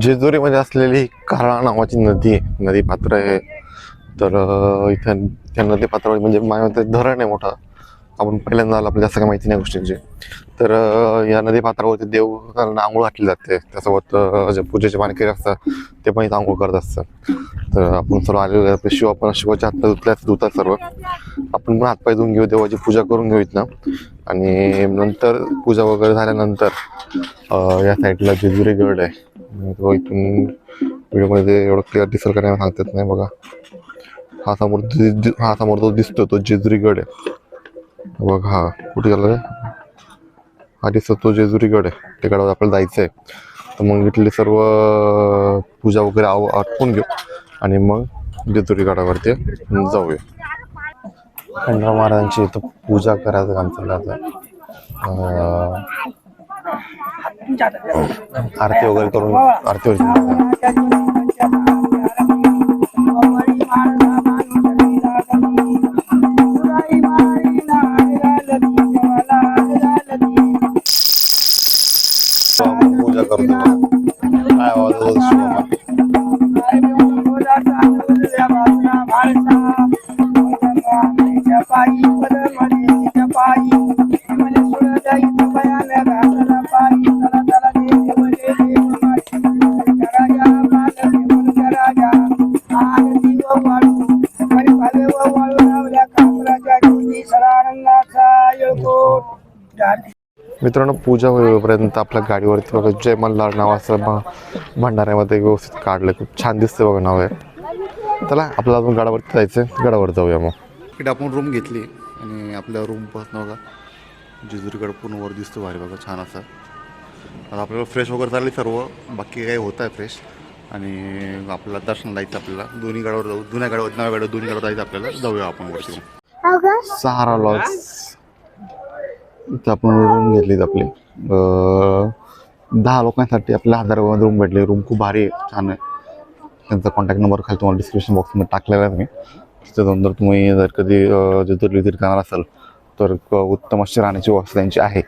जेजुरीमध्ये असलेली काळा नावाची नदी आहे नदी पात्र आहे. तर इथं त्या नदी पात्रावर म्हणजे माझ्या धरण आहे मोठं. आपण पहिल्यांदा आलं आपल्याला जास्त काही माहिती नाही गोष्टींची. तर या नदी पात्रावरती देव आंघोळ घातली जाते. त्यासोबत जे पूजेचे मानकरी असतात ते पण इथं आंघोळ करत असतात. तर आपण सर्व आलेलो आपले शिव आपण शिवाचे हातपाय धुतल्यात धुतात सर्व. आपण पण हातपाय धुवून घेऊ देवाची पूजा करून घेऊ इथनं. आणि नंतर पूजा वगैरे झाल्यानंतर या साईडला जेजुरी गड आहे तो इथून व्हिडिओमध्ये एवढं क्लिअर दिसेल का नाही सांगतात नाही बघा. हा समोर हा समोर तो दिसतो तो जेजुरी गड आहे. बघ हा. कुठे गेला हा दिसतो तो जेजुरी गड आहे. तिकडं गडावर आपल्याला जायचं आहे तर मग इथली सर्व पूजा वगैरे आव आटपून घेऊ. आणि मग जेजुरी गडावरती जाऊया. खंडराव महाराजांची इथं पूजा करायचं काम चाललं आता. आरती वगैरे करून आरती वगैरे काय आवाज होतो शिवामा? राजा मित्रांनो पूजा होईपर्यंत आपल्या गाडीवरती बघा जय मल्हार नावाचं भंडाऱ्यामध्ये व्यवस्थित काढलं. खूप छान दिसतं बघा नाव आहे चला आपल्याला अजून गडावरती जायचं गडावर जाऊया मग. इकडे आपण रूम घेतली आणि आपल्या रूमपासून बघा जेजुरीगड पूर्ण वर दिसतो भारी बघा छान असा. आता आपल्याला फ्रेश वगैरे झाली सर्व बाकी काही होत आहे फ्रेश आणि आपल्याला दर्शन जायचं आपल्याला. दोन्ही गाड्यावर जाऊ जुन्या गाड्यावर नव्या गाड्यावर दोन्ही गाड्यावर जायचं आपल्याला. जाऊया आपण वरती. सहारा लॉज तर आपण रूम घेतलीत आपली. दहा लोकांसाठी आपल्याला हजार रूम भेटली. रूम खूप भारी आहे छान आहे. त्यांचा कॉन्टॅक्ट नंबर खाली तुम्हाला डिस्क्रिप्शन बॉक्समध्ये टाकलेला आहे मी. तिथे जाऊन जर तुम्ही जर कधी अं, करणार असाल तर क- उत्तम अशी राहण्याची व्यवस्था त्यांची आहे.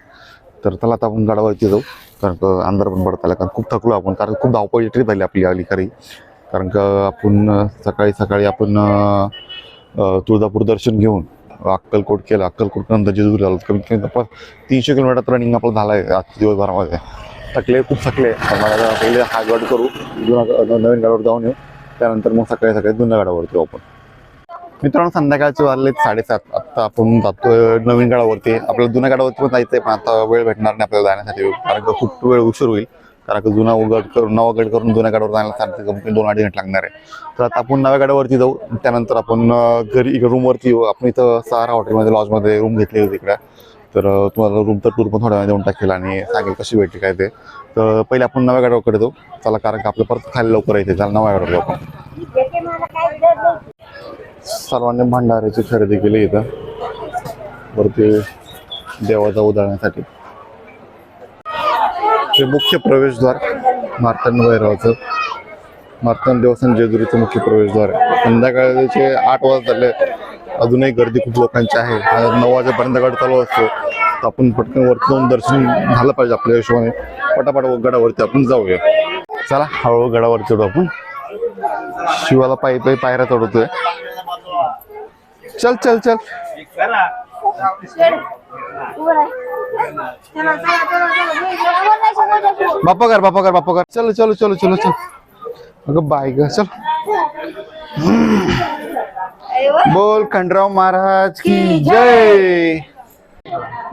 तर त्याला आता आपण गडावरती जाऊ. कारण अंधार पण पडत आला. कारण खूप थकलो आपण. कारण खूप धावपळी ट्रीप झाली आपली आली खरी. कारण का आपण सकाळी सकाळी आपण तुळजापूर दर्शन घेऊन अक्कलकोट केलं. अक्कलकोट नंतर जेजुरी झालं. कमीत कमी जवळपास तीनशे किलोमीटर रनिंग आपलं झालं आहे आज दिवसभरामध्ये. थकले खूप थकले. मला पहिले हा गड करू जुना नवीन गडावर जाऊन येऊ. त्यानंतर मग सकाळी सकाळी जुन्या गडावरती आपण. मित्रांनो संध्याकाळचे वाजले साडेसात. आत्ता आपण जातोय नवीन गडावरती. आपल्याला जुन्या गडावरती पण जायचंय पण आता वेळ भेटणार नाही आपल्याला जाण्यासाठी. कारण का खूप वेळ उशीर होईल. कारण का जुना गट करून नवा गड करून जुन्या गडावर जायला सांगते कंपनी दोन अडीच घंटे लागणार आहे. तर आता आपण नव्या गडावरती जाऊ. त्यानंतर आपण घरी इकडे रूमवरती येऊ. आपण इथं सहारा हॉटेलमध्ये लॉजमध्ये रूम घेतली होती इकडे. तर तुम्हाला रूम तर टूर पण थोड्या देऊन टाकेल आणि सांगेल कशी भेटली काय ते. तर पहिले आपण नव्या गडावरकडे जाऊ. चला कारण का आपलं परत खाली लवकर येते. चला नव्या गडावर जाऊ आपण. सर्वांनी भंडाऱ्याची खरेदी केली इथं. वरती देवाचा उदाहरणासाठी हे मुख्य प्रवेशद्वार मार्तंड भैरवाचं. मार्तंड देवस्थान जेजुरीचं मुख्य प्रवेशद्वार आहे. संध्याकाळचे आठ वाजता झाले अजूनही गर्दी खूप लोकांची आहे. नऊ वाजेपर्यंत गड चालू असतो. तर आपण पटकन वरती जाऊन दर्शन झालं पाहिजे आपल्या हिशोबाने. पटापट गडावरती आपण जाऊया. चला हळूहळू गडावरती चढू आपण. शिवाला पायी पायी पायऱ्या चढवतोय. चल. चल. चल. बाप्पा कर बाप्पा कर बाप्पा कर चलो चलो चलो चलो चल. अगं बाय ग चल. बोल खंडराव महाराज की जय.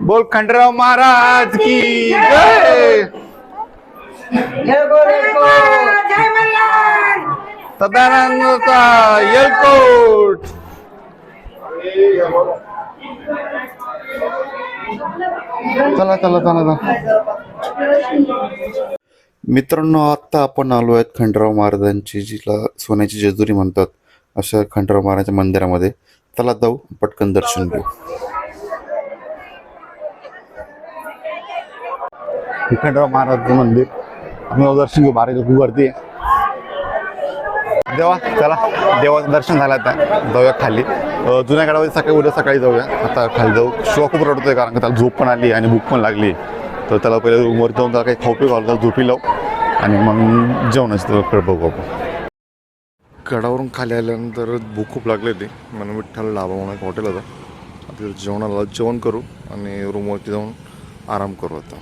बोल खंडराव महाराज की जय. सदानंदचा येलकोट. चला चला चला चला. मित्रांनो आत्ता आपण आलो आहेत खंडराव महाराजांची जिला सोन्याची जेजुरी म्हणतात अशा खंडराव महाराजांच्या मंदिरामध्ये. चला जाऊ पटकन दर्शन घेऊ. खंडराव महाराज मंदिर. आम्ही दर्शन घेऊ. भारी खूप गर्दी आहे. देवा चला. देवाचं दर्शन झालं आता. जाऊया खाली. जुन्या गडावर सकाळी उद्या सकाळी जाऊया. आता खाली जाऊ. शिवा खूप रडतोय कारण का त्याला झोप पण आली आणि भूक पण लागली. तर त्याला पहिले रूमवर जाऊन त्याला काही खाऊ घालू त्याला झोपी लावू. आणि मग जेवणाची तर बघू आपण. गडावरून खाली आल्यानंतर भूक खूप लागली होती. म्हणून विठ्ठल ढाबा म्हणून एक हॉटेल होतं. तिथं जेवणाला जेवण करू आणि रूमवरती जाऊन आराम करू आता.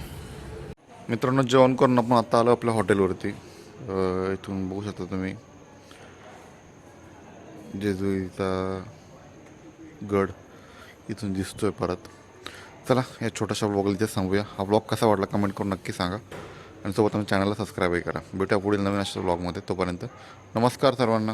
मित्रांनो जेवण करून आपण आता आलो आपल्या हॉटेलवरती. इथून बघू शकता तुम्ही. जेजुरीचा गड इथून दिसतोय परत. चला या छोट्याशा ब्लॉगला इथे सांगूया हा ब्लॉग कसा वाटला कमेंट करून नक्की सांगा. आणि सोबत आम्ही चॅनलला सबस्क्राईबही करा. भेटूया पुढील नवीन अशा ब्लॉगमध्ये तोपर्यंत नमस्कार सर्वांना.